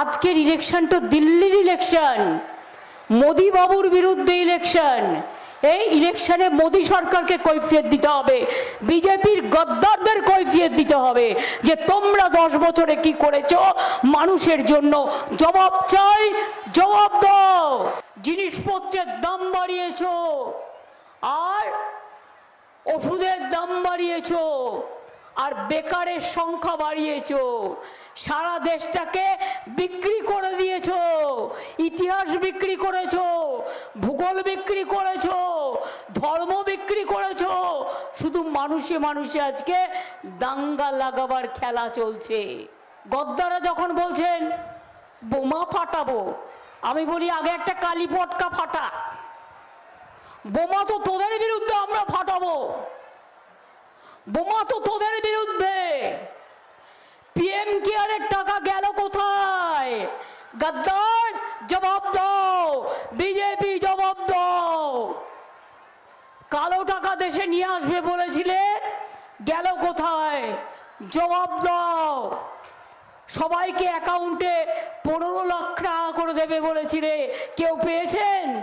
আজকের ইলেকশন তো দিল্লির ইলেকশন মোদি বাবুর বিরুদ্ধে ইলেকশন এই ইলেকশনে মোদি সরকারকে কৈফিয়ত দিতে হবে, বিজেপির গদ্দারদের কৈফিয়ত দিতে হবে যে তোমরা দশ বছরে কি করেছ, মানুষের জন্য জবাব চাই, জবাব দাও। জিনিসপত্রের দাম বাড়িয়েছ, আর ওষুধের দাম বাড়িয়েছো। আর বেকারের সংখ্যা বাড়িয়েছ। সারা দেশটাকে বিক্রি করে দিয়েছ। ইতিহাস বিক্রি করেছ, ভূগোল বিক্রি করেছ, ধর্ম বিক্রি করেছ। শুধু মানুষে মানুষে আজকে দাঙ্গা লাগাবার খেলা চলছে। গদ্দারা যখন বলছেন, বোমা ফাটাবো। আমি বলি, আগে একটা কালী পটকা ফাটা। বোমা তো তোদের বিরুদ্ধে বোমা তো তোদের বিরুদ্ধে পিএম কেয়ারের টাকা গেল কোথায়? গদ্দার, জবাব দাও। বিজেপি জবাব দাও। কালো টাকা দেশে নিয়ে আসবে বলেছিলে, গেল কোথায়? জবাব দাও। সবাইকে অ্যাকাউন্টে পনেরো লাখ টাকা করে দেবে বলেছিলে। কেউ পেয়েছেন?